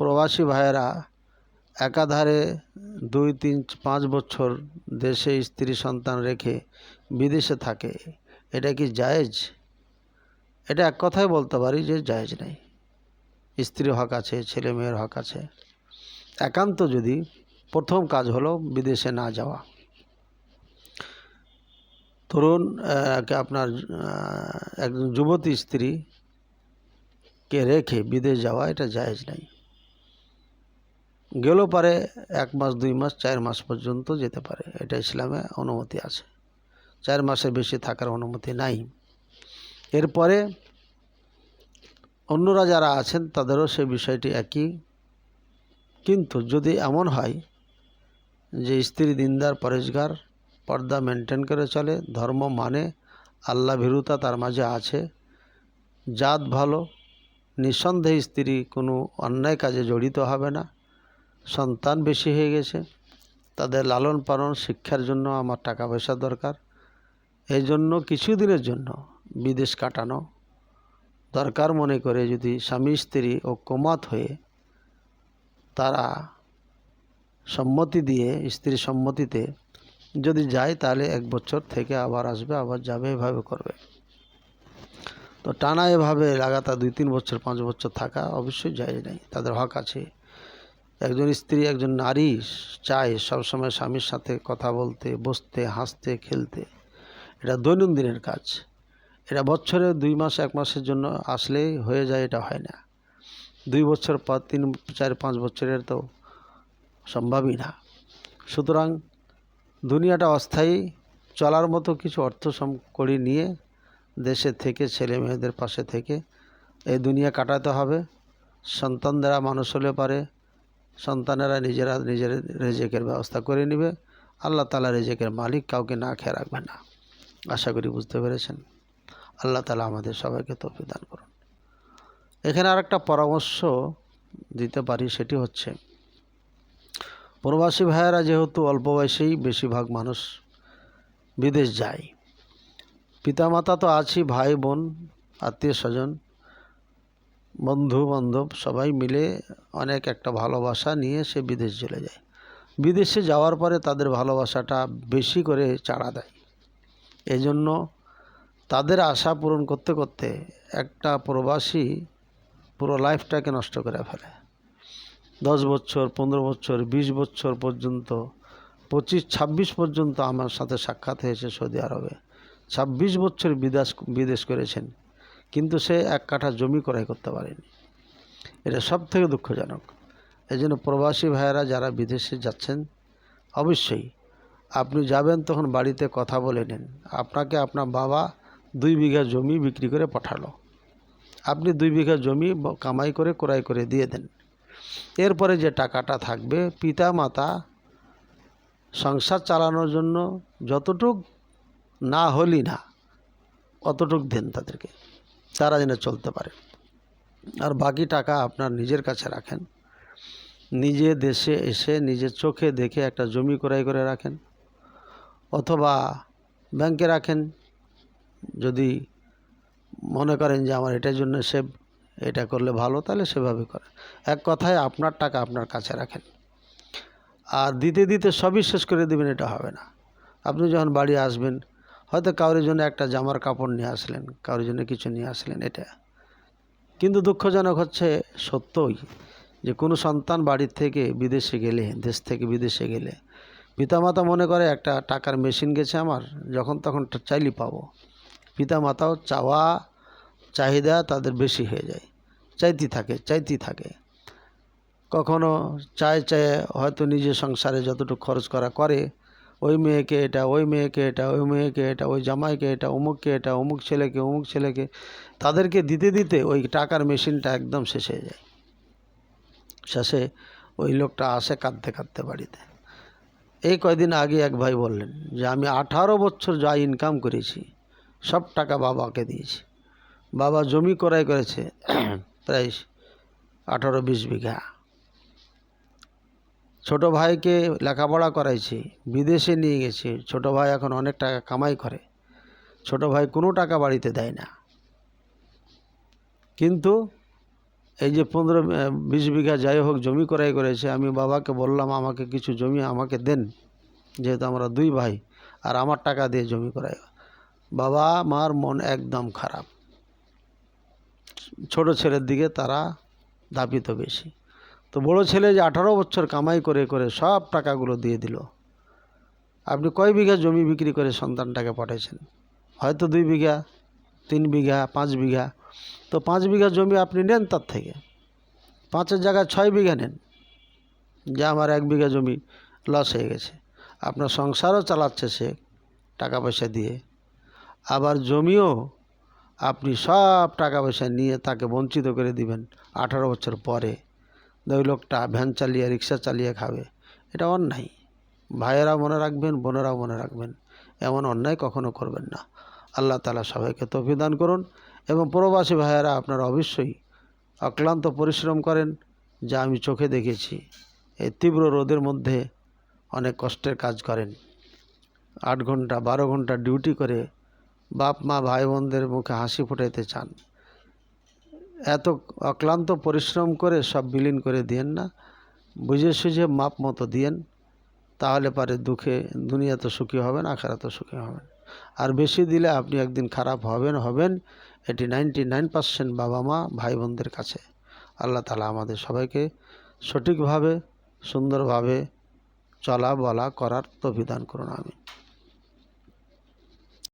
প্রবাসী ভাইয়েরা, একাধারে দুই তিন পাঁচ বছর দেশে স্ত্রী সন্তান রেখে বিদেশে থাকে, এটা কি জায়েজ? এটা এক কথাই বলতে পারি যে জায়েজ নেই। স্ত্রীর হক আছে, ছেলে মেয়ের হক আছে। একান্ত যদি প্রথম কাজ হলো বিদেশে না যাওয়া। তরুণ আপনার একজন যুবতী স্ত্রীকে রেখে বিদেশ যাওয়া, এটা জায়েজ নেই। গেলেও পারে, এক মাস, দুই মাস, চার মাস পর্যন্ত যেতে পারে। এটা ইসলামে অনুমতি আছে। চার মাসের বেশি থাকার অনুমতি নাই। এরপরে অন্যরা যারা আছেন, তাদেরও সে বিষয়টি একই। কিন্তু যদি এমন হয় যে স্ত্রী, দিনদার, পরেশগার, পর্দা মেনটেন করে চলে, ধর্ম মানে আল্লাহ ভীরুতা তার মাঝে আছে, জাত ভালো, নিঃসন্দেহে স্ত্রী কোনো অন্যায় কাজে জড়িত হবে না। সন্তান বেশি হয়ে গেছে, তাদের লালন পালন শিক্ষার জন্য আমার টাকা পয়সা দরকার। এই জন্য কিছুদিনের জন্য বিদেশ কাটানো দরকার মনে করে যদি স্বামী, স্ত্রী ও কোমাত হয়ে তারা সম্মতি দিয়ে, স্ত্রী সম্মতিতে যদি যায় তাহলে এক বছর থেকে আবার আসবে, আবার যাবে, এভাবে করবে। তো টানা এভাবে লাগাতার দুই, তিন বছর, পাঁচ বছর থাকা অবশ্যই যায় নাই, তাদের হক আছে। একজন স্ত্রী, একজন নারী চায় সবসময় স্বামীর সাথে কথা বলতে, বসতে, হাসতে, খেলতে। এটা দৈনন্দিনের কাজ। এটা বছরে দুই মাস, এক মাসের জন্য আসলেই হয়ে যায়, এটা হয় না। দুই বছর পর, তিন, চার, পাঁচ বছরের তো সম্ভবই না। সুতরাং দুনিয়াটা অস্থায়ী, চলার মতো কিছু অর্থ করি নিয়ে দেশে থেকে, ছেলে মেয়েদের পাশে থেকে এই দুনিয়া কাটাতে হবে। সন্তানদেরা মানুষ হলে পারে সন্তানেরা নিজেরা নিজের রেজেকের ব্যবস্থা করে নেবে। আল্লাহ তালা রেজেকের মালিক, কাউকে না খেয়ে রাখবে না। আশা করি বুঝতে পেরেছেন। আল্লাহ তালা আমাদের সবাইকে তৌফিক দান করুন। এখানে আর একটা পরামর্শ দিতে পারি, সেটি হচ্ছে, প্রবাসী ভাইয়েরা যেহেতু অল্প বয়সেই বেশিরভাগ মানুষ বিদেশ যায়, পিতামাতা তো আছি, ভাই, বোন, আত্মীয় স্বজন বন্ধু বান্ধব সবাই মিলে অনেক একটা ভালোবাসা নিয়ে সে বিদেশ চলে যায়। বিদেশে যাওয়ার পরে তাদের ভালোবাসাটা বেশি করে চাড়া দেয়। এই জন্য তাদের আশা পূরণ করতে করতে একটা প্রবাসী পুরো লাইফটাকে নষ্ট করে ফেলে। দশ বছর, পনেরো বছর, বিশ বছর পর্যন্ত, পঁচিশ, ছাব্বিশ পর্যন্ত আমার সাথে সাক্ষাৎ হয়েছে সৌদি আরবে। ছাব্বিশ বছর বিদেশ বিদেশ করেছেন। কিন্তু সে এক কাঠা জমি ক্রয় করতে পারেনি। এটা সব থেকে দুঃখজনক। এই জন্য প্রবাসী ভাইয়েরা যারা বিদেশে যাচ্ছেন, অবশ্যই আপনি যাবেন তখন বাড়িতে কথা বলে নেন। আপনাকে আপনার বাবা দুই বিঘা জমি বিক্রি করে পাঠালো। আপনি দুই বিঘা জমি কামাই করে ক্রয় করে দিয়ে দেন। এরপরে যে টাকাটা থাকবে পিতা মাতা সংসার চালানোর জন্য যতটুক না হলি না, অতটুক দেন তাদেরকে। তারা যেন চলতে পারে। আর বাকি টাকা আপনার নিজের কাছে রাখেন। নিজে দেশে এসে নিজের চোখে দেখে একটা জমি ক্রয় করে রাখেন। অথবা ব্যাংকে রাখেন। যদি মনে করেন যে আমার এটার জন্য সে এটা করলে ভালো, তাহলে সেভাবে করেন এক কথায় আপনার টাকা আপনার কাছে রাখেন। আর দিতে দিতে সবই শেষ করে দেবেন, এটা হবে না। আপনি যখন বাড়ি আসবেন হয়তো কারোর জন্য একটা জামার কাপড় নিয়ে আসলেন, কারোর জন্য কিছু নিয়ে আসলেন এটা। কিন্তু দুঃখজনক হচ্ছে সত্যই যে কোনো সন্তান বাড়ির থেকে বিদেশে গেলে, দেশ থেকে বিদেশে গেলে পিতামাতা মনে করে একটা টাকার মেশিন গেছে আমার, যখন তখন চাইলেই পাবো। পিতামাতাও চাওয়া, চাহিদা তাদের বেশি হয়ে যায়। চাইতে থাকে চাইতে থাকে। কখনো চায় চায় হয়তো নিজের সংসারে যতটুকু খরচ করা করে ওই মেয়েকে এটা, ওই মেয়েকে এটা, ওই মেয়েকে এটা, ওই জামাইকে এটা, অমুককে এটা, অমুক ছেলেকে অমুক ছেলেকে, তাদেরকে দিতে দিতে ওই টাকার মেশিনটা একদম শেষ হয়ে যায়। শেষে ওই লোকটা আসে কাঁদতে কাঁদতে বাড়িতে। এই কয়দিন আগে এক ভাই বললেন যে, আমি আঠারো বছর যা ইনকাম করেছি, সব টাকা বাবাকে দিয়েছি। বাবা জমি ক্রয় করেছে, প্রায় আঠারো বিশ বিঘা। ছোট ভাইকে লেখাপড়া করাইছি, বিদেশে নিয়ে গেছি। ছোট ভাই এখন অনেক টাকা কামাই করে। ছোট ভাই কোনো টাকা বাড়িতে দেয় না। কিন্তু এই যে পনেরো বিশ বিঘা যাই হোক জমি ক্রয় করেছে, আমি বাবাকে বললাম, আমাকে কিছু জমি আমাকে দেন, যেহেতু আমরা দুই ভাই, আর আমার টাকা দিয়ে জমি ক্রয় বাবা, মার মন একদম খারাপ। ছোট ছেলের দিকে তারা দাপিত বেশি। তো বড় ছেলে যে আঠারো বছর কামাই করে করে সব টাকাগুলো দিয়ে দিল। আপনি কয় বিঘা জমি বিক্রি করে সন্তানটাকে পাঠিয়েছেন হয়তো দুই বিঘা, তিন বিঘা, পাঁচ বিঘা। তো পাঁচ বিঘা জমি আপনি নেন তার থেকে। পাঁচের জায়গায় ছয় বিঘা নেন। যে আমার এক বিঘা জমি লস হয়ে গেছে। আপনার সংসারও চালাচ্ছে সে টাকা পয়সা দিয়ে। আবার জমিও আপনি সব টাকা পয়সা নিয়ে তাকে বঞ্চিত করে দিবেন আঠারো বছর পরে। ওই লোকটা ভ্যান চালিয়ে, রিক্সা চালিয়ে খাবে। এটা অন্যায়। ভাইয়েরাও মনে রাখবেন, বোনেরাও মনে রাখবেন। এমন অন্যায় কখনো করবেন না। আল্লাহ তালা সবাইকে তফিদান করুন এবং প্রবাসী ভাইয়েরা আপনারা অবশ্যই অক্লান্ত পরিশ্রম করেন, যা আমি চোখে দেখেছি। এই তীব্র রোদের মধ্যে অনেক কষ্টের কাজ করেন। আট ঘণ্টা, বারো ঘণ্টা ডিউটি করে বাপ, মা, ভাই, বোনদের মুখে হাসি ফুটাইতে চান। এত অক্লান্ত পরিশ্রম করে সব বিলীন করে দিয়েন না। বুঝে সুঝে মাপ মতো দিয়েন, তাহলে পারে দুঃখে, দুনিয়া তো সুখী হবেন আখারা তো সুখী হবেন। আর বেশি দিলে আপনি একদিন খারাপ হবেন হবেন, এটি নাইনটি নাইন পার্সেন্ট বাবা মা, ভাই বোনদের কাছে। আল্লাহ তালা আমাদের সবাইকে সঠিকভাবে, সুন্দরভাবে চলা বলা করার তভিদান করুন আমি